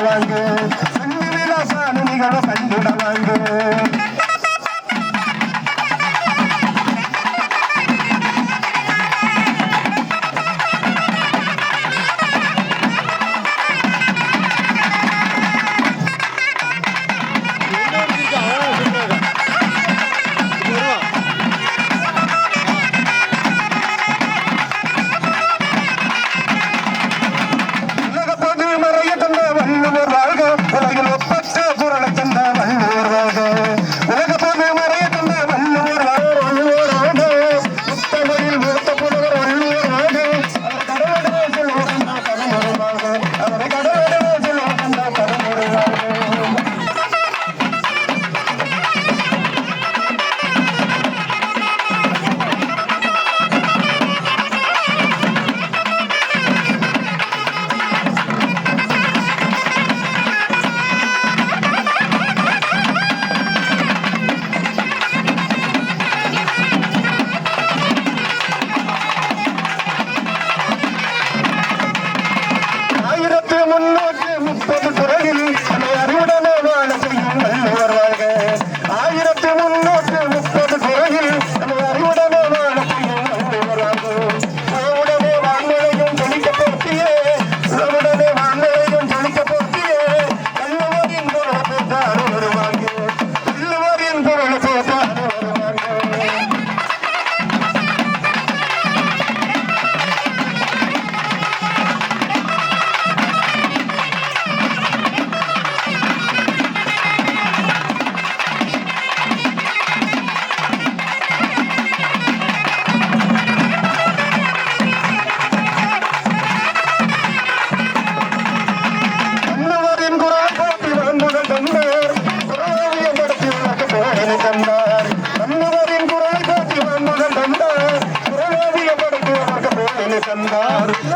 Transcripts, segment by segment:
Alan கடை போலனை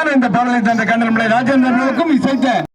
அருமையான இந்த பாடலை தந்த கண்ணன் ராஜேந்திரனுக்கும் இசைத்த